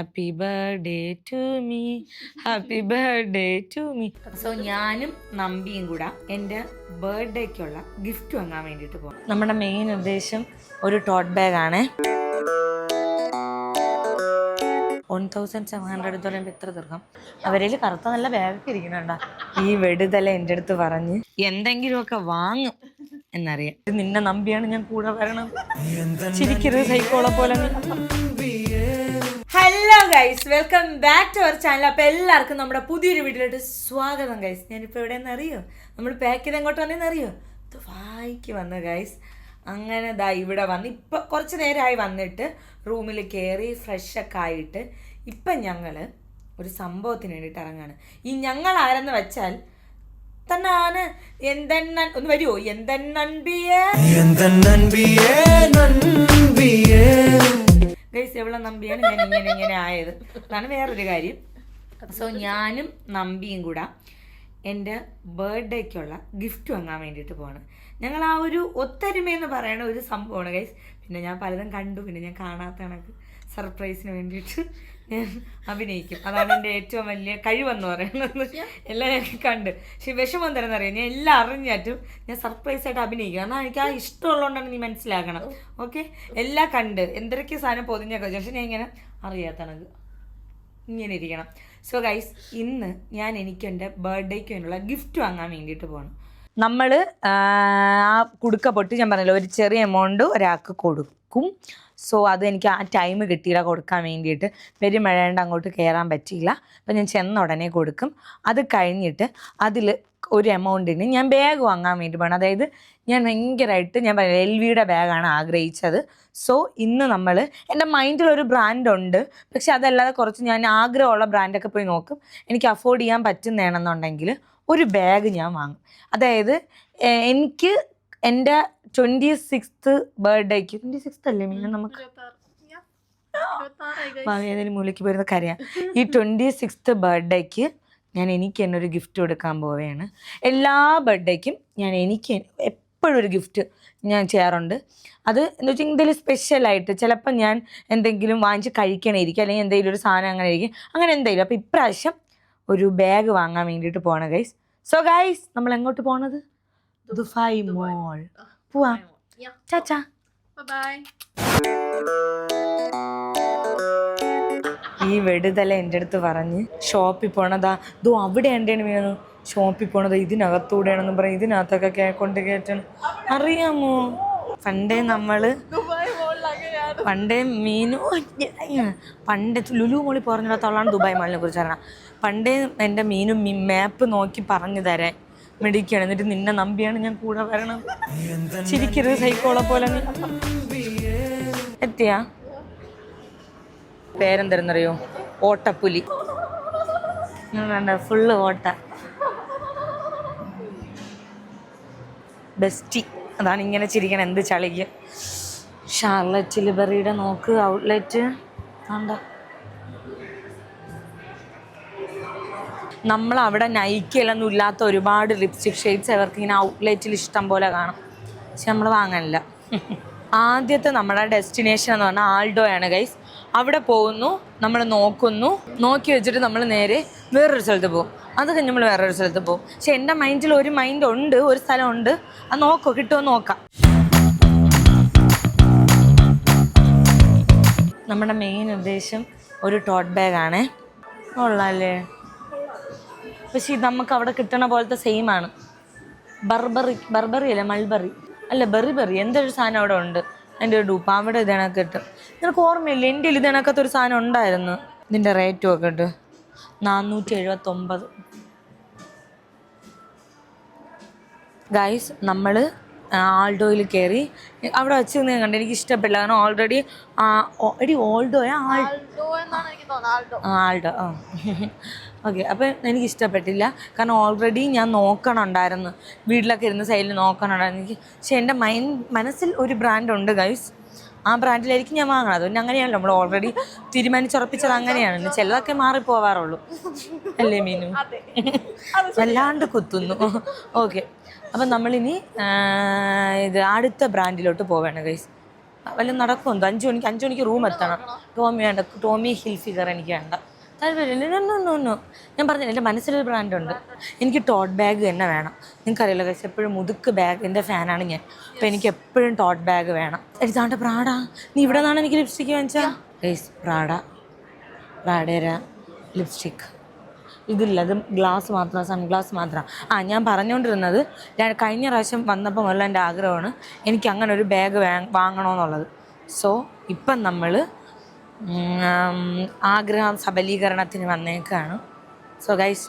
Happy birthday to me happy birthday to me so ഞാനും നമ്പിയും കൂടെ എന്റെ ബർത്ത്ഡേക്കുള്ള ഗിഫ്റ്റ് വാങ്ങാൻ വേണ്ടിയിട്ട് പോകും നമ്മുടെ മെയിൻ ഉദ്ദേശം ഒരു ടോട്ട് ബാഗാണ് വൺ തൗസൻഡ് സെവൻ ഹൺഡ്രഡ് എന്ന് പറയുമ്പോൾ എത്ര തീർക്കാം അവരിൽ കറുത്ത നല്ല ബാഗൊക്കെ ഇരിക്കുന്നുണ്ടോ? ഈ വെടുതല എന്റെ അടുത്ത് പറഞ്ഞ് എന്തെങ്കിലുമൊക്കെ വാങ്ങും എന്നറിയാം. നിന്നെ നമ്പിയാണ് ഞാൻ കൂടെ വരണം ചിരിക്കരുത് സൈക്കോളെ പോലെ hello guys welcome back to our channel അപ്പോൾ എല്ലാവർക്കും നമ്മുടെ പുതിയൊരു വീഡിയോയിലോട്ട് സ്വാഗതം ഗൈസ് ഞാനിപ്പോൾ എവിടെയെന്ന് അറിയോ? നമ്മൾ പാക്ക് ചെയ്ത് എങ്ങോട്ട് വന്നതെന്ന് അറിയോ? ദുബായിക്ക് വന്ന് ഗൈസ് അങ്ങനെ ദാ ഇവിടെ വന്ന്. ഇപ്പം കുറച്ച് നേരമായി വന്നിട്ട് റൂമിൽ കയറി ഫ്രഷൊക്കെ ആയിട്ട് ഇപ്പം ഞങ്ങൾ ഒരു സംഭവത്തിന് വേണ്ടിയിട്ട് ഇറങ്ങാണ്. ഈ ഞങ്ങൾ ആരെന്ന് വെച്ചാൽ തന്നാണ്. ഒന്ന് വരുമോ എന്തെണ്ണൻ ബിയേ? എന്തെണ്ണൻ ഗൈസ് എവിടെ നമ്പിയാണ് ഞാൻ ഇങ്ങനെ ഇങ്ങനെ ആയത്. അതാണ് വേറൊരു കാര്യം. സോ ഞാനും നമ്പിയും കൂടെ എന്റെ ബർത്ത്ഡേക്കുള്ള ഗിഫ്റ്റ് വാങ്ങാൻ വേണ്ടിയിട്ട് പോവാണ്. ഞങ്ങൾ ആ ഒരു ഒത്തൊരുമയെന്ന് പറയണ ഒരു സംഭവമാണ് ഗൈസ് പിന്നെ ഞാൻ പലതും കണ്ടു പിന്നെ ഞാൻ കാണാത്ത കണക്ക്. സർപ്രൈസിന് വേണ്ടിയിട്ട്. ഞാൻ അഭിനയിക്കും. അതാണ് എന്റെ ഏറ്റവും വലിയ കഴിവെന്ന് പറയുന്നത്. എല്ലാം ഞാൻ കണ്ട്. പക്ഷെ വിഷമം തരുന്നറിയാം? ഞാൻ എല്ലാം അറിഞ്ഞാറ്റും ഞാൻ സർപ്രൈസ് ആയിട്ട് അഭിനയിക്കും. കാരണം എനിക്ക് ആ ഇഷ്ടമുള്ളതുകൊണ്ടാണ് നീ മനസ്സിലാക്കണം ഓക്കെ എല്ലാം കണ്ട്. എന്തൊക്കെ സാധനം പൊതിഞ്ഞൊക്കെ പക്ഷെ ഞാൻ ഇങ്ങനെ അറിയാത്തണത് ഇങ്ങനെ ഇരിക്കണം. സോ ഗൈസ് ഇന്ന് ഞാൻ എനിക്ക് എന്റെ ബർത്ത്ഡേക്ക് വേണ്ടിയുള്ള ഗിഫ്റ്റ് വാങ്ങാൻ വേണ്ടിയിട്ട് പോകണം നമ്മൾ ആ കുടുക്ക പൊട്ടി ഞാൻ പറഞ്ഞല്ലോ ഒരു ചെറിയ എമൗണ്ട് ഒരാൾക്ക് കൊടുക്കും. സോ അത് എനിക്ക് ആ ടൈം കിട്ടിയില്ല കൊടുക്കാൻ വേണ്ടിയിട്ട്. പെരുമഴയുണ്ട് അങ്ങോട്ട് കയറാൻ പറ്റിയില്ല. അപ്പം ഞാൻ ചെന്ന ഉടനെ കൊടുക്കും. അത് കഴിഞ്ഞിട്ട് അതിൽ ഒരു എമൗണ്ടിന് ഞാൻ ബാഗ് വാങ്ങാൻ വേണ്ടി പോകണം അതായത് ഞാൻ ഭയങ്കരമായിട്ട് ഞാൻ പറയാം എൽ വിയുടെ ബാഗാണ് ആഗ്രഹിച്ചത്. സോ ഇന്ന് നമ്മൾ എന്റെ മൈൻഡിലൊരു ഒരു ബ്രാൻഡ് ഉണ്ട്. പക്ഷെ അതല്ലാതെ കുറച്ച് ഞാൻ ആഗ്രഹമുള്ള ബ്രാൻഡൊക്കെ പോയി നോക്കും. എനിക്ക് അഫോർഡ് ചെയ്യാൻ പറ്റുന്നതാണെന്നുണ്ടെങ്കിൽ ഒരു ബാഗ് ഞാൻ വാങ്ങും. അതായത് എനിക്ക് എന്റെ ട്വന്റി സിക്സ്ത് ബർത്ത്ഡേക്ക് ട്വന്റി സിക്സ്ത് അല്ലേ മീന നമുക്ക്? ഏതെങ്കിലും മൂലയ്ക്ക് പോയിരുന്ന കരയാം. ഈ ട്വന്റി സിക്സ്ത് ബർത്ത്ഡേക്ക് ഞാൻ എനിക്ക് തന്നെ ഒരു ഗിഫ്റ്റ് കൊടുക്കാൻ പോവുകയാണ്. എല്ലാ ബർത്ത്ഡേക്കും ഞാൻ എനിക്ക് എപ്പോഴും ഒരു ഗിഫ്റ്റ് ഞാൻ ചെയ്യാറുണ്ട്. അത് എന്ന് വെച്ചാൽ എന്തെങ്കിലും സ്പെഷ്യലായിട്ട് ചിലപ്പോൾ ഞാൻ എന്തെങ്കിലും വാങ്ങിച്ച് കഴിക്കണമായിരിക്കും അല്ലെങ്കിൽ എന്തെങ്കിലും ഒരു സാധനം അങ്ങനെ ആയിരിക്കും അങ്ങനെ എന്തെങ്കിലും. അപ്പോൾ ഇപ്രാവശ്യം ഒരു ബാഗ് വാങ്ങാൻ വേണ്ടിയിട്ട് പോകണം ഗൈസ് സോ ഗൈസ് നമ്മൾ എങ്ങോട്ട് പോണത്? ദുബായ്. മോൾ പോവാം. ചാച്ചാ bye. ഈ വെടുതല എന്റെ അടുത്ത് പറഞ്ഞ് ഷോപ്പിൽ പോണതാ. ദോ അവിടെ എന്റെയാണ് വീണു. ഷോപ്പിൽ പോണത് ഇതിനകത്തൂടെയാണെന്ന് പറയും ഇതിനകത്തൊക്കെ കൊണ്ട് കയറ്റണം. അറിയാമോ? പണ്ടേ നമ്മൾ പണ്ടേ മീനു പണ്ടേ ലുലു മോളി പറഞ്ഞിടത്തോളാണ് ദുബായ് മാളിനെ കുറിച്ച് അറിയണം പണ്ടേ എന്റെ മീനും മാപ്പ് നോക്കി പറഞ്ഞു തരാൻ. മെഡിക്കാണ് എന്നിട്ട് നിന്നെ നമ്പിയാണ് ഞാൻ കൂടെ വരണം ചിരിക്കരുത് സൈക്കോളെ പോലെ നീ. എത്തിയാ? പേരെന്തെന്നറിയോ ഓട്ടപ്പുലി. വേണ്ട ഫുള്ള് ഓട്ട. ബെസ്റ്റി. അതാണ് ഇങ്ങനെ ചിരിക്കണം. എന്ത് ചളിക്ക്. ഷാർലറ്റ് ലിബറിയുടെ നോക്ക് ഔട്ട്ലെറ്റ്. വേണ്ട നമ്മൾ അവിടെ നയിക്കലൊന്നും ഇല്ലാത്ത ഒരുപാട് ലിപ്സ്റ്റിക് ഷെയ്ഡ്സ് അവർക്ക് ഇങ്ങനെ ഔട്ട്ലെറ്റിൽ ഇഷ്ടം പോലെ കാണും. പക്ഷെ നമ്മൾ വാങ്ങാനില്ല ആദ്യത്തെ നമ്മുടെ ഡെസ്റ്റിനേഷൻ എന്ന് പറഞ്ഞാൽ ആൾഡോ ആണ് ഗൈസ് അവിടെ പോകുന്നു നമ്മൾ നോക്കുന്നു. നോക്കി വെച്ചിട്ട് നമ്മൾ നേരെ വേറൊരു സ്ഥലത്ത് പോകും. അത് കഴിഞ്ഞ് നമ്മൾ വേറൊരു സ്ഥലത്ത് പോകും. പക്ഷെ എന്റെ മൈൻഡിൽ ഒരു മൈൻഡ് ഉണ്ട് ഒരു സ്ഥലമുണ്ട്. അത് നോക്കോ കിട്ടുമോ നോക്കാം. നമ്മുടെ മെയിൻ ഉദ്ദേശം ഒരു ടോട്ട് ബാഗാണേ കൊള്ളാല്ലേ പക്ഷെ ഇത് നമുക്ക് അവിടെ കിട്ടണ പോലത്തെ സെയിം ആണ്. ബർബറി ബർബറി അല്ലേ മൾബറി. അല്ല ബെറി ബെറി. എന്തൊരു സാധനം അവിടെ ഉണ്ട്? എന്റെ ഒരു ഡൂപ്പ് അവിടെ ഇതിനൊക്കെ കിട്ടും. നിനക്ക് ഓർമ്മയില്ല എന്റെ കയ്യിൽ ഇതിനകത്ത് ഒരു സാധനം ഉണ്ടായിരുന്നു? ഇതിന്റെ റേറ്റും ഒക്കെ ഉണ്ട് നാനൂറ്റി എഴുപത്തൊമ്പത് ഗൈസ് നമ്മൾ ആൾഡോയിൽ കയറി അവിടെ വെച്ച് നിന്ന് കണ്ട്. എനിക്ക് ഇഷ്ടപ്പെട്ടില്ല. കാരണം ഓൾറെഡി എടി ഓൾഡോയാ ആൾഡോ ആ. ഓക്കെ അപ്പം എനിക്ക് ഇഷ്ടപ്പെട്ടില്ല കാരണം ഓൾറെഡി ഞാൻ നോക്കണുണ്ടായിരുന്നു. വീട്ടിലൊക്കെ ഇരുന്ന് സൈഡിൽ നോക്കണുണ്ടായിരുന്നു. എനിക്ക് പക്ഷെ എന്റെ മൈൻഡ് മനസ്സിൽ ഒരു ബ്രാൻഡ് ഉണ്ട് ഗൈസ് ആ ബ്രാൻഡിലായിരിക്കും ഞാൻ വാങ്ങണം അതുകൊണ്ട് അങ്ങനെയാണല്ലോ നമ്മൾ ഓൾറെഡി തീരുമാനിച്ചുറപ്പിച്ചത് അങ്ങനെയാണ്. ചിലതൊക്കെ മാറിപ്പോവാറുള്ളൂ. അല്ലേ മീനു? വല്ലാണ്ട് കുത്തുന്നു. ഓക്കെ അപ്പം നമ്മളിനി ഇത് അടുത്ത ബ്രാൻഡിലോട്ട് പോവുകയാണ് ഗൈസ് വല്ല നടക്കുമെന്തോ അഞ്ചു മണിക്ക് അഞ്ചു മണിക്ക് റൂം എത്തണം. ടോമി വേണ്ട ടോമി ഹിൽ ഫിഗർ എനിക്ക് വേണ്ട. താല്പര്യമില്ല. No, no, no. ഞാൻ പറഞ്ഞില്ല എന്റെ മനസ്സിലൊരു ബ്രാൻഡുണ്ട് എനിക്ക് ടോട്ട് ബാഗ് തന്നെ വേണം. നിങ്ങൾക്കറിയില്ല കഴിച്ചാൽ എപ്പോഴും മുതുക്ക് ബാഗിന്റെ ഫാനാണ് ഞാൻ. അപ്പം എനിക്ക് എപ്പോഴും ടോട്ട് ബാഗ് വേണം. ഇതാണ്ട് പ്രാഡ നീ ഇവിടെ നിന്നാണ് എനിക്ക് ലിപ്സ്റ്റിക്ക് വാങ്ങിച്ചാ? ഗൈസ് പ്രാഡ പ്രാഡേര ലിപ്സ്റ്റിക്ക് ഇതില്ല അത് ഗ്ലാസ് മാത്രം സൺഗ്ലാസ് മാത്രം. ആ ഞാൻ പറഞ്ഞുകൊണ്ടിരുന്നത് ഞാൻ കഴിഞ്ഞ പ്രാവശ്യം വന്നപ്പോൾ മുതലെന്റെ ആഗ്രഹമാണ് എനിക്ക് അങ്ങനെ ഒരു ബാഗ് വാങ്ങണമെന്നുള്ളത് സോ ഇപ്പം നമ്മൾ ആഗ്രഹം സബലീകരണത്തിന് വന്നേക്കാണ്. So guys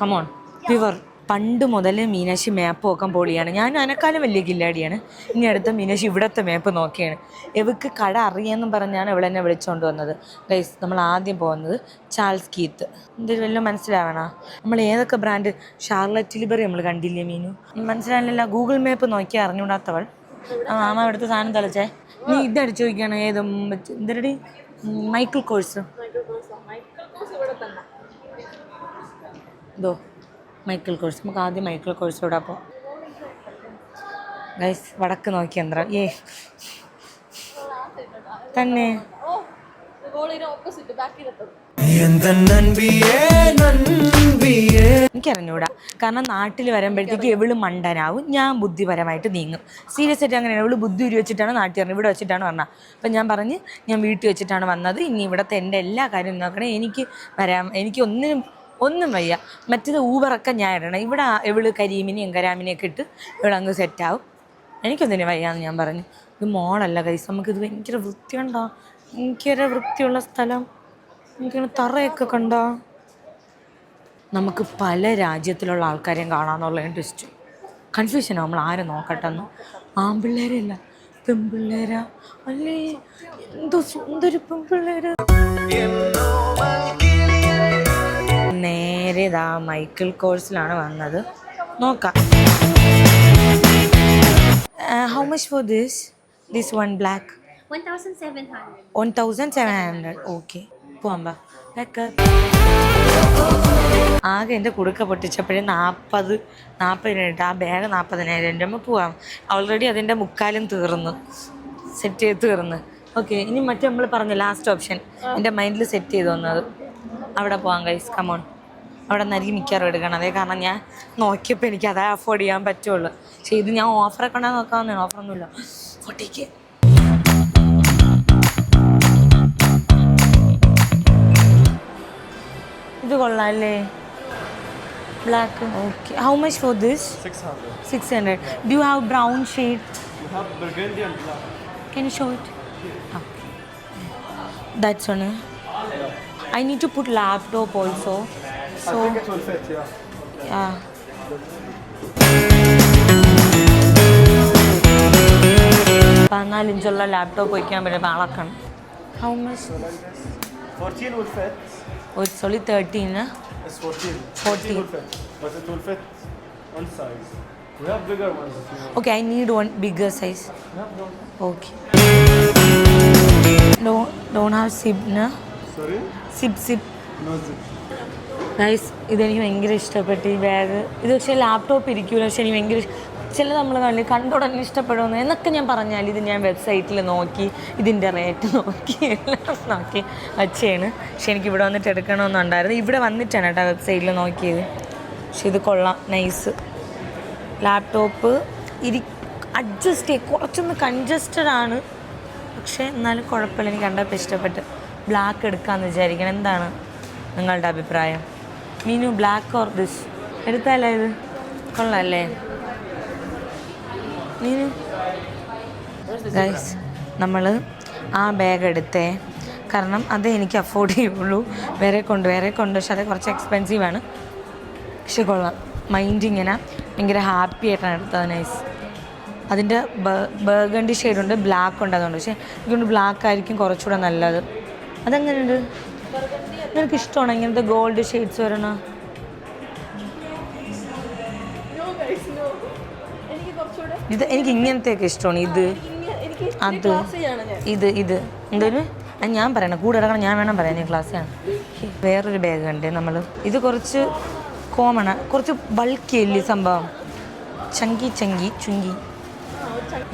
come on pure പണ്ട് മുതൽ മീനാക്ഷി മാപ്പ് നോക്കാൻ പോളിയാണ്. ഞാൻ അതിനേക്കാളും വലിയ കില്ലാടിയാണ്. ഇനി അടുത്ത മീനാക്ഷി ഇവിടുത്തെ മാപ്പ് നോക്കിയാണ്. ഇവക്ക് കട അറിയാമെന്നും പറഞ്ഞാണ് ഇവളെന്നെ വിളിച്ചുകൊണ്ട് വന്നത്. ഗൈസ് നമ്മൾ ആദ്യം പോകുന്നത് ചാൾസ് കീത്ത്. എന്തൊരു വല്ലതും മനസ്സിലാവണ? നമ്മൾ ഏതൊക്കെ ബ്രാൻഡ് ഷാർലറ്റ് ലിബറി നമ്മൾ കണ്ടില്ലേ മീനു? മനസ്സിലാവില്ല ഗൂഗിൾ മാപ്പ് നോക്കി അറിഞ്ഞുകൂടാത്തവൾ. ആ മാമ ഇവിടുത്തെ സാധനം തളിച്ചേ. നീ ഇതടിച്ചു ചോദിക്കുകയാണ്. ഏതും എന്തരടി മൈക്കിൾ കോഴ്സ് ഇതോ മൈക്കിൾ കോഴ്സ് നമുക്ക് ആദ്യം മൈക്കിൾ കോഴ്സ് ഇവിടെ അപ്പോൾ ഗൈസ് വടക്ക് നോക്കി എന്താ ഏ തന്നെ ഓപ്പോസിറ്റ് ബാക്കിലെത്തും എനിക്കറിഞ്ഞൂടാ. കാരണം നാട്ടിൽ വരുമ്പോഴത്തേക്ക് എവൾ മണ്ടനാവും. ഞാൻ ബുദ്ധിപരമായിട്ട് നീങ്ങും. സീരിയസ് ആയിട്ട് അങ്ങനെയാണ്. എവൾ ബുദ്ധി ഉരി വെച്ചിട്ടാണ് നാട്ടിൽ പറഞ്ഞത് ഇവിടെ വെച്ചിട്ടാണ് പറഞ്ഞത് അപ്പം ഞാൻ പറഞ്ഞ് ഞാൻ വീട്ടിൽ വെച്ചിട്ടാണ് വന്നത്. ഇനി ഇവിടുത്തെ എന്റെ എല്ലാ കാര്യവും നോക്കണേ. എനിക്ക് വരാം. എനിക്ക് ഒന്നിനും ഒന്നും വയ്യ. മറ്റേത് ഊബറൊക്കെ ഞാൻ ഇടണം. ഇവിടെ എവൾ കരീമിനെയും കരാമിനെയൊക്കെ ഇട്ട് ഇവിടെ അങ്ങ് സെറ്റാവും എനിക്കൊന്നിനും വയ്യാന്ന് ഞാൻ പറഞ്ഞു. ഇത് മോളല്ല കൈസ് നമുക്കിത് ഭയങ്കര വൃത്തിയുണ്ടോ? ഭയങ്കര വൃത്തിയുള്ള സ്ഥലം. എനിക്കാണ് തറയൊക്കെ കണ്ട? നമുക്ക് പല രാജ്യത്തിലുള്ള ആൾക്കാരെയും കാണാമെന്നുള്ള ഇൻട്രസ്റ്റ് കൺഫ്യൂഷനാണ് നമ്മൾ ആരെ നോക്കട്ടെന്ന്. ആൺപിള്ളേരല്ല പെൺപിള്ളേരാ അല്ലേ? എന്തോ സുന്ദരി പെൺപിള്ളേര് നേരെ ഇതാ മൈക്കിൾ കോഴ്സിലാണ് വന്നത്. നോക്കാം. How much for this this one black 1,700. One thousand seven hundred okay പോവാം ബാ Pack ആകെ എന്റെ കുടുക്ക പൊട്ടിച്ചപ്പോഴേ നാൽപ്പത് നാൽപ്പതിനായിട്ട് ആ ബാഗ് നാൽപ്പതിനായിരം അമ്മ പോവാം. ഓൾറെഡി അതിന്റെ മുക്കാലും തീർന്നു. സെറ്റ് ചെയ്ത് തീർന്ന്. ഓക്കെ ഇനി മറ്റേ നമ്മൾ പറഞ്ഞ ലാസ്റ്റ് ഓപ്ഷൻ എന്റെ മൈൻഡിൽ സെറ്റ് ചെയ്ത് വന്നത്. അവിടെ പോവാം ഗൈസ് കമോൺ അവിടെ നിന്നായിരിക്കും മിക്കവാറും എടുക്കണം. അതേ കാരണം ഞാൻ നോക്കിയപ്പോൾ എനിക്ക് അതേ അഫോർഡ് ചെയ്യാൻ പറ്റുള്ളൂ. പക്ഷേ ഇത് ഞാൻ ഓഫറൊക്കെ ഉണ്ടാകാൻ നോക്കാവുന്നതാണ് ഓഫറൊന്നുമില്ല ഫോർട്ടിക്ക് ഇത് കൊള്ളാം അല്ലേ black okay how much for this 600. Six hundred do you have brown shade You have burgundy and black. Can you show it? Ah. That's one. eh? I need to put laptop also. So it will fit, yeah. yeah. പതിനാല് ഇഞ്ചുള്ള laptop വയ്ക്കാൻ പറ്റും അളക്കണം how much 14 will fit. It's only thirteen It's 14. 14. will fit. But it will fit one size. We have bigger ones if you want. Okay I need one bigger size We have those. Okay do don have zip Sorry? Zip zip. Guys ഇതെനിക്ക് ഭയങ്കര ഇഷ്ടപ്പെട്ടു ഈ bag ഇത് പക്ഷേ laptop ഇരിക്കൂല പക്ഷെ എനിക്ക് ഭയങ്കര ചില നമ്മൾ കണ്ടി കണ്ടുടനെ ഇഷ്ടപ്പെടുമെന്ന് എന്നൊക്കെ ഞാൻ പറഞ്ഞാൽ ഇത് ഞാൻ വെബ്സൈറ്റിൽ നോക്കി ഇതിന്റെ റേറ്റ് നോക്കി എല്ലാം നോക്കി. വച്ചേണ് പക്ഷെ എനിക്ക് ഇവിടെ വന്നിട്ട് എടുക്കണമെന്നുണ്ടായിരുന്നു. ഇവിടെ വന്നിട്ടാണ് കേട്ടോ വെബ്സൈറ്റിൽ നോക്കിയത്. പക്ഷെ ഇത് കൊള്ളാം. നൈസ് ലാപ്ടോപ്പ് ഇരി അഡ്ജസ്റ്റ് ചെയ്യും കുറച്ചൊന്ന് കൺജസ്റ്റഡ് ആണ്. പക്ഷേ എന്നാലും കുഴപ്പമില്ല. എനിക്ക് കണ്ടപ്പോൾ ഇഷ്ടപ്പെട്ട്. ബ്ലാക്ക് എടുക്കാമെന്ന് വിചാരിക്കണം. എന്താണ് നിങ്ങളുടെ അഭിപ്രായം? മീനു ബ്ലാക്ക് ഓർ ദിസ് എടുത്താലേ ഇത്? കൊള്ളാല്ലേ മീനു ഗൈസ് നമ്മൾ ആ ബാഗ് എടുത്തേ. കാരണം അത് എനിക്ക് അഫോർഡ് ചെയ്യുള്ളൂ. വേറെ കൊണ്ട് വേറെ കൊണ്ട്. പക്ഷെ അത് കുറച്ച് എക്സ്പെൻസീവ് ആണ്. പക്ഷെ കൊള്ളാം. മൈൻഡ് ഇങ്ങനെ ഭയങ്കര ഹാപ്പി ആയിട്ടാണ് എടുത്തത് നൈസ് അതിന്റെ ബർഗണ്ടി ഷെയ്ഡുണ്ട് ബ്ലാക്ക് ഉണ്ട് അതുകൊണ്ട്. പക്ഷേ എനിക്കൊണ്ട് ബ്ലാക്ക് ആയിരിക്കും കുറച്ചുകൂടെ നല്ലത്. അതെങ്ങനെയുണ്ട്? നിനക്ക് ഇഷ്ടമാണോ ഇങ്ങനത്തെ ഗോൾഡ് ഷെയ്ഡ്സ് വരണ ഇത് എനിക്ക് ഇങ്ങനത്തെയൊക്കെ ഇഷ്ടമാണ്. ഇത് അത് ഞാൻ. ഇത് ഇത് എന്തൊരു? അത് ഞാൻ പറയണം. കൂടെ ഇറങ്ങണം ഞാൻ വേണം പറയാൻ. ക്ലാസ്സിലാണ്. വേറൊരു ബാഗ് ഉണ്ട്. നമ്മൾ ഇത് കുറച്ച് കോമൺ കുറച്ച് ബൾക്കി അല്ലേ സംഭവം? ചങ്കി ചങ്കി ചുങ്കി.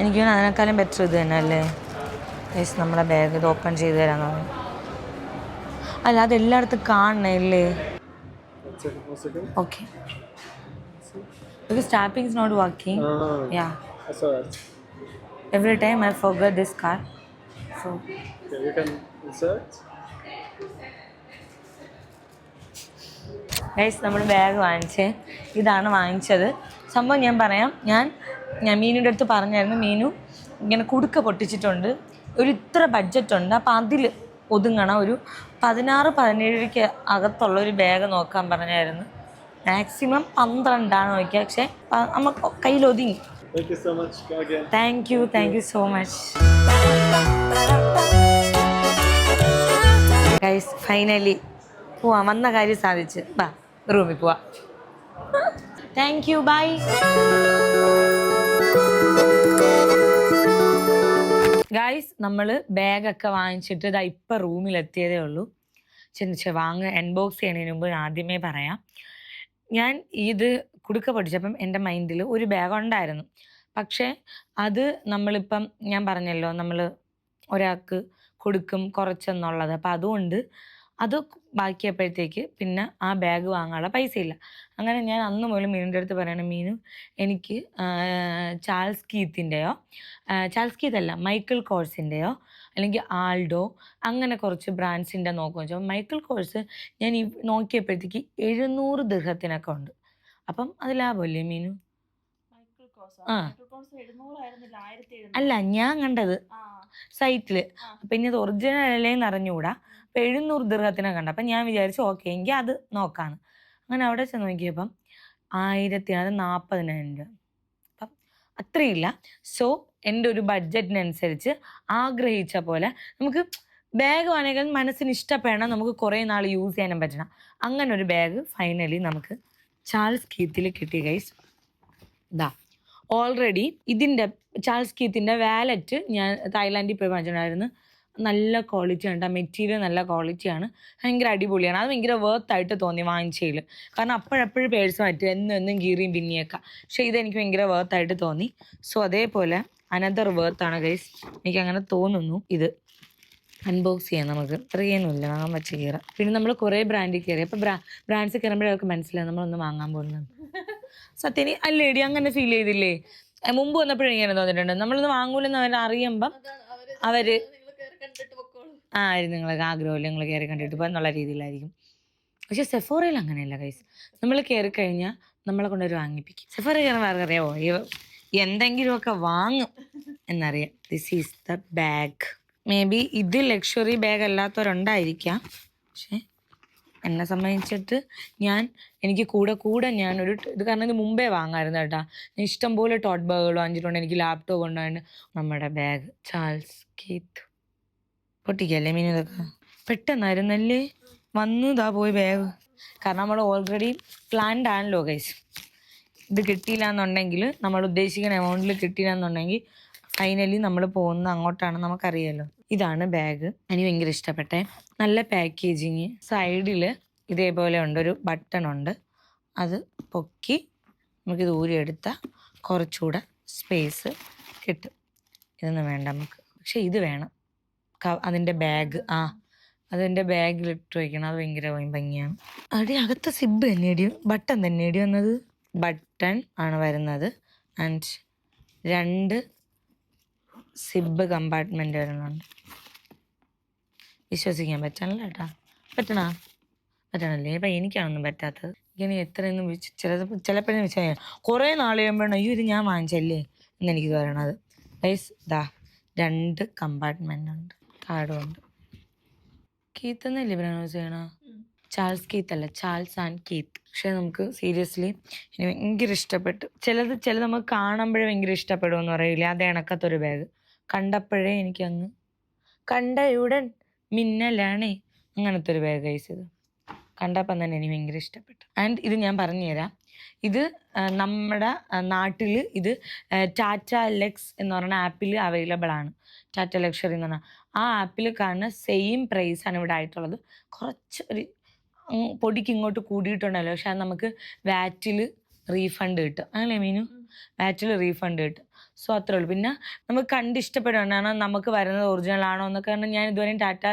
എനിക്ക് അതിനേക്കാളും ബെറ്റർ ഇത് തന്നെ അല്ലേ? ഗൈസ് നമ്മുടെ ബാഗ് ഇത് ഓപ്പൺ ചെയ്ത് തരാന്ന് പറഞ്ഞു. അല്ല അത് എല്ലായിടത്തും കാണണല്ലേ One second, one note okay yeah yeah that's alright. every time i forget this card so. Okay, you can insert. Guys നമ്മൾ ബാഗ് വാങ്ങിച്ചേ. ഇതാണ് വാങ്ങിച്ചത്. സംഭവം ഞാൻ പറയാം. ഞാൻ ഞാൻ മീനുന്റെ അടുത്ത് പറഞ്ഞായിരുന്നു മീനു ഇങ്ങനെ കുടുക്ക പൊട്ടിച്ചിട്ടുണ്ട്. ഒരു ഇത്ര ബഡ്ജറ്റ് ഉണ്ട്. അപ്പോൾ അതിൽ ഒതുങ്ങണ. ഒരു പതിനാറ് പതിനേഴരയ്ക്ക് അകത്തുള്ള ഒരു ബാഗ് നോക്കാൻ പറഞ്ഞായിരുന്നു. മാക്സിമം പന്ത്രണ്ടാണ് നോക്കിയത് പക്ഷേ പ- നമുക്ക് കയ്യിൽ ഒതുങ്ങി Thank you so much. Go again. Thank, thank you. you so much. Guys finally പോവാം. വന്ന കാര്യം സാധിച്ച്. ബാ റൂമിൽ പോവാം. താങ്ക് യു ബൈ ഗൈസ് നമ്മൾ ബാഗൊക്കെ വാങ്ങിച്ചിട്ട് ഇതാ ഇപ്പം റൂമിലെത്തിയതേ ഉള്ളൂ. ചെന്ന് വാങ്ങ അൺബോക്സ് ചെയ്യണതിന് മുമ്പ് ആദ്യമേ പറയാം. ഞാൻ ഇത് കുടുക്ക പഠിച്ചപ്പം എന്റെ മൈൻഡിൽ ഒരു ബാഗ് ഉണ്ടായിരുന്നു. പക്ഷേ അത് നമ്മളിപ്പം ഞാൻ പറഞ്ഞല്ലോ നമ്മൾ ഒരാൾക്ക് കൊടുക്കും കുറച്ചെന്നുള്ളത്. അപ്പം അതുകൊണ്ട് അത് ബാക്കിയപ്പോഴത്തേക്ക് പിന്നെ ആ ബാഗ് വാങ്ങാനുള്ള പൈസ ഇല്ല അങ്ങനെ ഞാൻ അന്ന് മുതൽ മീനിന്റെ അടുത്ത് പറയണ മീനു എനിക്ക് ചാൾസ് കീത്തിന്റെയോ ചാൾസ് കീത്തല്ല മൈക്കിൾ കോഴ്സിന്റെയോ അല്ലെങ്കിൽ ആൾഡോ അങ്ങനെ കുറച്ച് ബ്രാൻഡ്സിന്റെ നോക്കുക വെച്ചാൽ മൈക്കിൾ കോഴ്സ് ഞാൻ ഈ നോക്കിയപ്പോഴത്തേക്ക് എഴുന്നൂറ് ദൃഹത്തിനൊക്കെ ഉണ്ട്. അപ്പം അത് ലാഭമല്ലേ മീനു? ആ. അല്ല ഞാൻ കണ്ടത് സൈറ്റിൽ. ഇനി അത് ഒറിജിനൽ അല്ലേന്ന് അറിഞ്ഞുകൂടാ. അപ്പൊ എഴുന്നൂറ് ദീർഘത്തിനെ കണ്ട അപ്പൊ ഞാൻ വിചാരിച്ചു ഓക്കെ എങ്കിൽ അത് നോക്കാന്ന്. അങ്ങനെ അവിടെ ചെന്ന് നോക്കിയപ്പം ആയിരത്തി അത് നാൽപ്പതിനായിരം രൂപ. അപ്പം അത്രയില്ല. സോ എന്റെ ഒരു ബഡ്ജറ്റിനനുസരിച്ച് ആഗ്രഹിച്ച പോലെ നമുക്ക് ബാഗ് വേണമെങ്കിൽ മനസ്സിന് ഇഷ്ടപ്പെടണം. നമുക്ക് കുറേ നാൾ യൂസ് ചെയ്യാനും പറ്റണം. അങ്ങനെ ഒരു ബാഗ് ഫൈനലി നമുക്ക് ചാൾസ് കീത്തിൽ കിട്ടി ഗൈസ് ഇതാ ഓൾറെഡി ഇതിന്റെ ചാൾസ് കീത്തിന്റെ വാലറ്റ് ഞാൻ തായ്ലാൻഡിൽ പോയി വാങ്ങിച്ചിട്ടുണ്ടായിരുന്നു. നല്ല ക്വാളിറ്റി ഉണ്ട് ആ മെറ്റീരിയൽ നല്ല ക്വാളിറ്റിയാണ് ഭയങ്കര അടിപൊളിയാണ്. അത് ഭയങ്കര വർത്ത് ആയിട്ട് തോന്നി വാങ്ങിച്ചതിൽ കാരണം അപ്പോഴപ്പോഴും പേഴ്സ് മാറ്റും എന്നും എന്നും കീറിയും പിന്നിയൊക്കെ. പക്ഷേ ഇതെനിക്ക് ഭയങ്കര വർത്ത് ആയിട്ട് തോന്നി. സോ അതേപോലെ അനദർ വേർത്താണ് ഗൈസ് എനിക്ക് അങ്ങനെ തോന്നുന്നു ഇത്. അൺബോക്സ് ചെയ്യാം നമുക്ക്. ഇത്രയൊന്നുമില്ല. വാങ്ങാൻ പച്ച കയറാം പിന്നെ നമ്മൾ കുറേ ബ്രാൻഡിൽ കയറി. അപ്പോൾ ബ്രാ ബ്രാൻഡ്സ് കയറുമ്പോഴേ അവർക്ക് മനസ്സിലായി നമ്മളൊന്ന് വാങ്ങാൻ പോകുന്നത്. സത്യനി അല്ലേടി അങ്ങനെ ഫീൽ ചെയ്തില്ലേ? മുമ്പ് വന്നപ്പോഴും ഇങ്ങനെ തോന്നിയിട്ടുണ്ട്. നമ്മളൊന്ന് വാങ്ങൂലെന്ന് അവർ അറിയുമ്പം അവർ ആ നിങ്ങൾക്ക് ആഗ്രഹമില്ല. നിങ്ങൾ കയറി കണ്ടിട്ട് പോകുക എന്നുള്ള രീതിയിലായിരിക്കും. പക്ഷെ സെഫോറയിൽ അങ്ങനെയല്ല കൈസ് നമ്മൾ കയറി കഴിഞ്ഞാൽ നമ്മളെ കൊണ്ടൊരു വാങ്ങിപ്പിക്കും. സെഫോറ കയറാൻ വേറെ അറിയാമോ എന്തെങ്കിലുമൊക്കെ വാങ്ങും എന്നറിയാം. This is the bag maybe B ഇത് ലക്ഷറി ബാഗ് അല്ലാത്തവരുണ്ടായിരിക്കാം. പക്ഷേ എന്നെ സംബന്ധിച്ചിട്ട് ഞാൻ എനിക്ക് കൂടെ കൂടെ ഞാനൊരു ഇത് കാരണം ഇത് മുമ്പേ വാങ്ങാമായിരുന്നു കേട്ടോ. ഞാൻ ഇഷ്ടംപോലെ ടോട്ട് ബാഗുകൾ വാങ്ങിച്ചിട്ടുണ്ട്. എനിക്ക് ലാപ്ടോപ്പ് കൊണ്ടുപോയിട്ട് നമ്മുടെ ബാഗ് ചാൾസ് കീത്ത്. പൊട്ടിക്കല്ലേ മീൻ ഇതൊക്കെ? പെട്ടെന്നായിരുന്നല്ലേ? വന്നു ഇതാ പോയി ബാഗ് കാരണം നമ്മൾ ഓൾറെഡി പ്ലാൻഡ് ആണല്ലോ ഗൈസ് ഇത് കിട്ടിയില്ല എന്നുണ്ടെങ്കിൽ നമ്മൾ ഉദ്ദേശിക്കുന്ന എമൗണ്ടിൽ കിട്ടിയില്ല എന്നുണ്ടെങ്കിൽ ഫൈനലി നമ്മൾ പോകുന്ന അങ്ങോട്ടാണ് നമുക്കറിയാലോ. ഇതാണ് ബാഗ് എനിക്ക് ഭയങ്കര ഇഷ്ടപ്പെട്ടെ. നല്ല പാക്കേജിങ് സൈഡിൽ ഇതേപോലെ ഉണ്ട് ഒരു ബട്ടൺ ഉണ്ട്. അത് പൊക്കി നമുക്ക് ദൂരെ ഊരിയെടുത്താൽ കുറച്ചുകൂടെ സ്പേസ് കിട്ടും. ഇതൊന്നും വേണ്ട നമുക്ക്. പക്ഷെ ഇത് വേണം. അതിന്റെ ബാഗ് ആ അതിന്റെ ബാഗിൽ ഇട്ട് വയ്ക്കണം അത് ഭയങ്കര ഭംഗിയാണ്. അവിടെ അകത്ത് സിബ് തന്നെയടി. ബട്ടൺ തന്നെയടി വന്നത്. ബട്ടൺ ആണ് വരുന്നത്. ആൻഡ് രണ്ട് സിബ് കമ്പാർട്ട്മെന്റ് വരുന്നുണ്ട് വിശ്വസിക്കാൻ പറ്റണല്ലോ ഏട്ടാ പറ്റണ? പറ്റണല്ലേ? ഇപ്പം എനിക്കാണൊന്നും പറ്റാത്തത്. ഇങ്ങനെ എത്രയൊന്നും ചിലപ്പോൾ ചിലപ്പോഴും വെച്ചാൽ കുറേ നാൾ കഴിയുമ്പോഴാണ് അയ്യോ ഇത് ഞാൻ വാങ്ങിച്ചല്ലേ എന്നെനിക്ക് പറയണത് ഗൈസ് ദാ രണ്ട് കമ്പാർട്ട്മെന്റ് ഉണ്ട് കാർഡും ഉണ്ട് കീത്ത് എന്നല്ലേ പ്രൊനൗൺസ് ചെയ്യണ? ചാൾസ് കീത്ത് അല്ല ചാൾസ് ആൻഡ് കീത്ത്. പക്ഷെ നമുക്ക് സീരിയസ്ലി എനിക്ക് ഭയങ്കര ഇഷ്ടപ്പെട്ടു. ചിലത് ചിലത് നമുക്ക് കാണുമ്പോഴേ ഭയങ്കര ഇഷ്ടപ്പെടുമെന്ന് പറയില്ല അത് ഇണക്കത്തൊരു ബാഗ് കണ്ടപ്പോഴേ എനിക്ക് എനിക്കങ്ങ് കണ്ടയുടൻ മിന്നലാണേ അങ്ങനത്തെ ഒരു ബാഗ് അയച്ചത് കണ്ടപ്പം തന്നെ എനിക്ക് ഭയങ്കര ഇഷ്ടപ്പെട്ടു. ആൻഡ് ഇത് ഞാൻ പറഞ്ഞു പറഞ്ഞുതരാം. ഇത് നമ്മുടെ നാട്ടിൽ ഇത് ടാറ്റ ലെക്സ് എന്ന് പറയുന്ന ആപ്പിൽ അവൈലബിൾ ആണ്. ടാറ്റ ലക്ഷറി എന്ന് പറഞ്ഞാൽ ആ ആപ്പിൽ കാണുന്ന സെയിം പ്രൈസ് ആണ് ഇവിടെ ആയിട്ടുള്ളത്. കുറച്ച് ഒരു പൊടിക്ക് ഇങ്ങോട്ട് കൂടിയിട്ടുണ്ടല്ലോ. പക്ഷെ അത് നമുക്ക് വാറ്റിൽ റീഫണ്ട് കിട്ടും. അങ്ങനെ മീനു? വാറ്റിൽ റീഫണ്ട് കിട്ടും. സോ അത്രേ ഉള്ളൂ. പിന്നെ നമുക്ക് കണ്ട് ഇഷ്ടപ്പെടുകയാണ് നമുക്ക് വരുന്നത് ഒറിജിനൽ ആണോ എന്നൊക്കെ കാരണം ഞാൻ ഇതുവരെ ടാറ്റ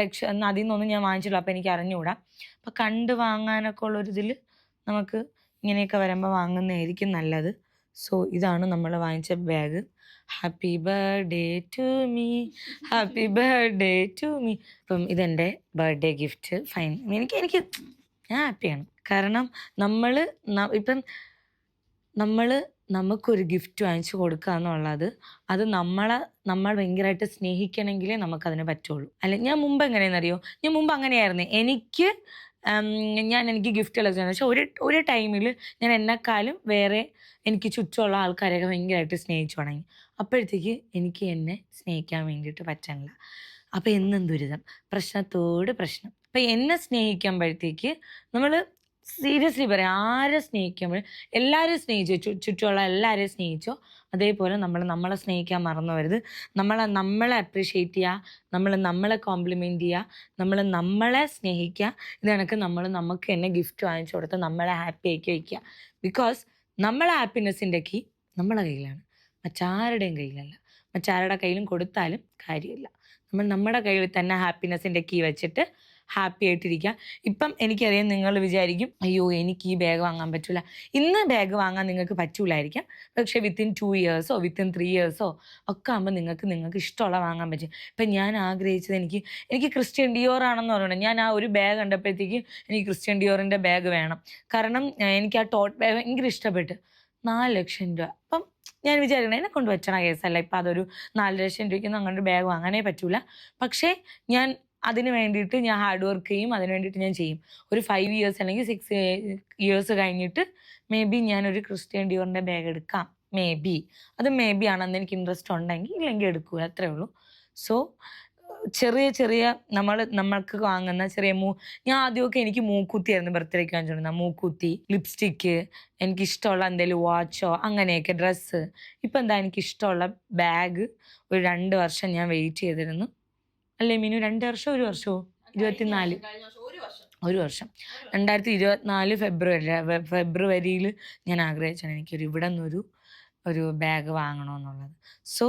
ലക്ഷ അതിൽ നിന്നൊന്നും ഞാൻ വാങ്ങിച്ചില്ല അപ്പോൾ എനിക്ക് അറിഞ്ഞുകൂടാ. അപ്പം കണ്ട് വാങ്ങാനൊക്കെ ഉള്ളൊരിതിൽ നമുക്ക് ഇങ്ങനെയൊക്കെ വരുമ്പോൾ വാങ്ങുന്നതായിരിക്കും നല്ലത്. സോ ഇതാണ് നമ്മൾ വാങ്ങിച്ച bag happy birthday to me happy birthday to me ഇപ്പം ഇതെന്റെ ബർത്ത്ഡേ ഗിഫ്റ്റ് ഫൈൻ എനിക്ക് എനിക്ക് ഞാൻ ഹാപ്പിയാണ് കാരണം നമ്മൾ ഇപ്പം നമ്മൾ നമുക്കൊരു ഗിഫ്റ്റ് വാങ്ങിച്ചു കൊടുക്കുക എന്നുള്ളത് അത് നമ്മളെ നമ്മൾ ഭയങ്കരമായിട്ട് സ്നേഹിക്കണമെങ്കിലേ നമുക്കതിന് പറ്റുള്ളൂ. അല്ലെ ഞാൻ മുമ്പ് എങ്ങനെയെന്നറിയോ? ഞാൻ മുമ്പ് അങ്ങനെയായിരുന്നു. എനിക്ക് ഞാൻ എനിക്ക് ഗിഫ്റ്റുകളൊക്കെ പക്ഷെ ഒരു ഒരു ടൈമിൽ ഞാൻ എന്നെക്കാളും വേറെ എനിക്ക് ചുറ്റുമുള്ള ആൾക്കാരെയൊക്കെ ഭയങ്കരമായിട്ട് സ്നേഹിച്ചു തുടങ്ങി. അപ്പോഴത്തേക്ക് എനിക്ക് എന്നെ സ്നേഹിക്കാൻ വേണ്ടിയിട്ട് പറ്റണില്ല. അപ്പം എന്നും ദുരിതം? പ്രശ്നത്തോട് പ്രശ്നം. അപ്പം എന്നെ സ്നേഹിക്കുമ്പോഴത്തേക്ക് നമ്മൾ സീരിയസ്ലി പറയാം. ആരെ സ്നേഹിക്കുമ്പോൾ എല്ലാവരും സ്നേഹിച്ചു. ചുറ്റുമുള്ള എല്ലാവരെയും സ്നേഹിച്ചു. അതേപോലെ നമ്മൾ നമ്മളെ സ്നേഹിക്കാൻ മറന്നു വരുത് നമ്മളെ നമ്മളെ അപ്രീഷിയേറ്റ് ചെയ്യുക. നമ്മൾ നമ്മളെ കോംപ്ലിമെന്റ് ചെയ്യുക. നമ്മൾ നമ്മളെ സ്നേഹിക്കുക. ഇത് കണക്ക് നമ്മൾ നമുക്ക് തന്നെ ഗിഫ്റ്റ് വാങ്ങിച്ചു കൊടുത്ത് നമ്മളെ ഹാപ്പി ആക്കി വയ്ക്കുക. ബിക്കോസ് നമ്മളെ ഹാപ്പിനെസ്സിന്റെ കീ നമ്മളെ കയ്യിലാണ്. മറ്റാരുടെയും കയ്യിലല്ല. മറ്റാരുടെ കയ്യിലും കൊടുത്താലും കാര്യമില്ല. നമ്മൾ നമ്മുടെ കയ്യിൽ തന്നെ ഹാപ്പിനെസ്സിന്റെ കീ വെച്ചിട്ട് ഹാപ്പി ആയിട്ടിരിക്കുക. ഇപ്പം എനിക്കറിയാം നിങ്ങൾ വിചാരിക്കും അയ്യോ എനിക്ക് ഈ ബാഗ് വാങ്ങാൻ പറ്റില്ല ഇന്ന് ബാഗ് വാങ്ങാൻ നിങ്ങൾക്ക് പറ്റൂലായിരിക്കാം. പക്ഷേ വിത്തിൻ ടു ഇയേഴ്സോ വിത്തിൻ ത്രീ ഇയേഴ്സോ ഒക്കെ ആകുമ്പോൾ നിങ്ങൾക്ക് നിങ്ങൾക്ക് ഇഷ്ടമുള്ള വാങ്ങാൻ പറ്റും. ഇപ്പം ഞാൻ ആഗ്രഹിച്ചത് എനിക്ക് എനിക്ക് ക്രിസ്ത്യൻ ഡിയോർ ആണെന്ന് പറയുന്നത് ഞാൻ ആ ഒരു ബാഗ് കണ്ടപ്പോഴത്തേക്ക് എനിക്ക് ക്രിസ്ത്യൻ ഡിയോറിന്റെ ബാഗ് വേണം. കാരണം എനിക്ക് ആ ടോട്ട് ബാഗ് ഭയങ്കര ഇഷ്ടപ്പെട്ട്. നാല് ലക്ഷം രൂപ. അപ്പം ഞാൻ വിചാരിക്കണം എന്നെ കൊണ്ട് പറ്റണ കേസല്ല ഇപ്പം അതൊരു നാല് ലക്ഷം രൂപയ്ക്കൊന്നും അങ്ങനെ ഒരു ബാഗ് വാങ്ങാനേ പറ്റൂല. പക്ഷേ ഞാൻ അതിന് വേണ്ടിയിട്ട് ഞാൻ ഹാർഡ് വർക്ക് ചെയ്യും. അതിന് വേണ്ടിയിട്ട് ഞാൻ ചെയ്യും. ഒരു ഫൈവ് ഇയേഴ്സ് അല്ലെങ്കിൽ സിക്സ് ഇയേഴ്സ് കഴിഞ്ഞിട്ട് മേ ബി ഞാനൊരു ക്രിസ്ത്യൻ ഡിയോറിന്റെ ബാഗ് എടുക്കാം. മേ ബി അത് മേ ബി ആണെന്ന് എനിക്ക് ഇൻട്രസ്റ്റ് ഉണ്ടെങ്കിൽ ഇല്ലെങ്കിൽ എടുക്കുക അത്രേ ഉള്ളൂ. സോ ചെറിയ ചെറിയ നമ്മൾ നമ്മൾക്ക് വാങ്ങുന്ന ചെറിയ മൂ ഞാൻ ആദ്യമൊക്കെ എനിക്ക് മൂക്കുത്തി ആയിരുന്നു ബർത്ത്ഡേക്ക് വാങ്ങിച്ചുകൊണ്ടിരുന്ന മൂക്കുത്തി ലിപ്സ്റ്റിക്ക് എനിക്ക് ഇഷ്ടമുള്ള എന്തെങ്കിലും വാച്ചോ അങ്ങനെയൊക്കെ ഡ്രസ്സ് ഇപ്പം എന്താ എനിക്ക് ഇഷ്ടമുള്ള ബാഗ് ഒരു രണ്ട് വർഷം ഞാൻ വെയിറ്റ് ചെയ്തിരുന്നു. അല്ലേ മിനു? രണ്ട് വർഷം ഒരു വർഷമോ ഇരുപത്തിനാല്. ഒരു വർഷം. രണ്ടായിരത്തി ഇരുപത്തിനാല് ഫെബ്രുവരി ഫെബ്രുവരിയിൽ ഞാൻ ആഗ്രഹിച്ചാണ് എനിക്കൊരു ഇവിടെ നിന്നൊരു ഒരു ബാഗ് വാങ്ങണമെന്നുള്ളത് സോ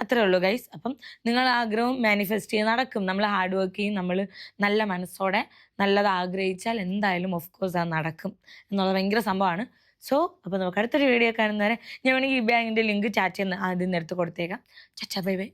അത്രേ ഉള്ളൂ ഗൈസ് അപ്പം നിങ്ങൾ ആഗ്രഹം മാനിഫെസ്റ്റ് ചെയ്ത് നടക്കും. നമ്മൾ ഹാർഡ് വർക്ക് ചെയ്യും. നമ്മൾ നല്ല മനസ്സോടെ നല്ലത് ആഗ്രഹിച്ചാൽ എന്തായാലും ഓഫ് കോഴ്സ് അത് നടക്കും എന്നുള്ളത് ഭയങ്കര സംഭവമാണ്. സോ അപ്പോൾ നമുക്ക് അടുത്തൊരു വീഡിയോ കാണുന്നവരെ ഞാൻ വേണമെങ്കിൽ ഈ ബാങ്കിന്റെ ലിങ്ക് ചാറ്റ് ചെയ്യുന്ന ആദ്യം നേരത്ത് കൊടുത്തേക്കാം. ചച്ചാ ബൈ ബൈ